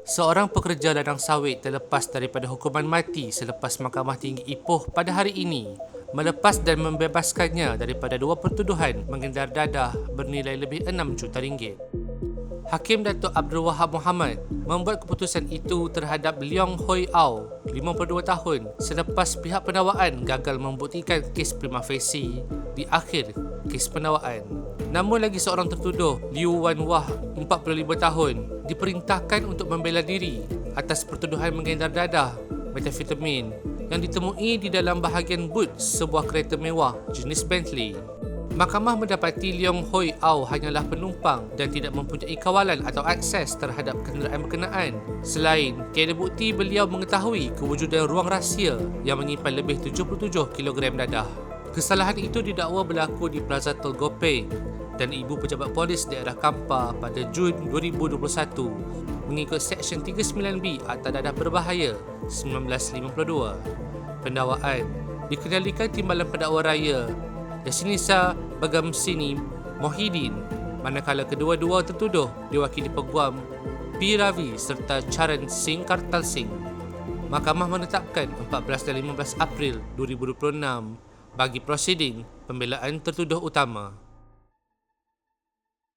Seorang pekerja ladang sawit terlepas daripada hukuman mati selepas Mahkamah Tinggi Ipoh pada hari ini melepas dan membebaskannya daripada dua pertuduhan mengendar dadah bernilai lebih 6 juta ringgit. Hakim Datuk Abdul Wahab Muhammad membuat keputusan itu terhadap Leong Hoi Au, 52 tahun, selepas pihak pendakwaan gagal membuktikan kes prima facie di akhir kes pendakwaan. Namun lagi seorang tertuduh, Liu Wan Wah, 45 tahun, diperintahkan untuk membela diri atas pertuduhan mengendar dadah metafetamin yang ditemui di dalam bahagian boot sebuah kereta mewah jenis Bentley. Mahkamah mendapati Leong Hoi Au hanyalah penumpang dan tidak mempunyai kawalan atau akses terhadap kenderaan berkenaan. Selain, tiada bukti beliau mengetahui kewujudan ruang rahsia yang menyimpan lebih 77 kg dadah. Kesalahan itu didakwa berlaku di Plaza Tolgopeng dan Ibu Pejabat Polis Daerah Kampar pada Jun 2021 mengikut Seksyen 39B Akta Dadah Berbahaya 1952. Pendakwaan dikenalikan Timbalan Pendakwa Raya Yasinisa Bagam Sini Mohidin manakala kedua-dua tertuduh diwakili peguam P. Ravi serta Charan Singh Kartal Singh. Mahkamah menetapkan 14 dan 15 April 2026 bagi prosiding pembelaan tertuduh utama.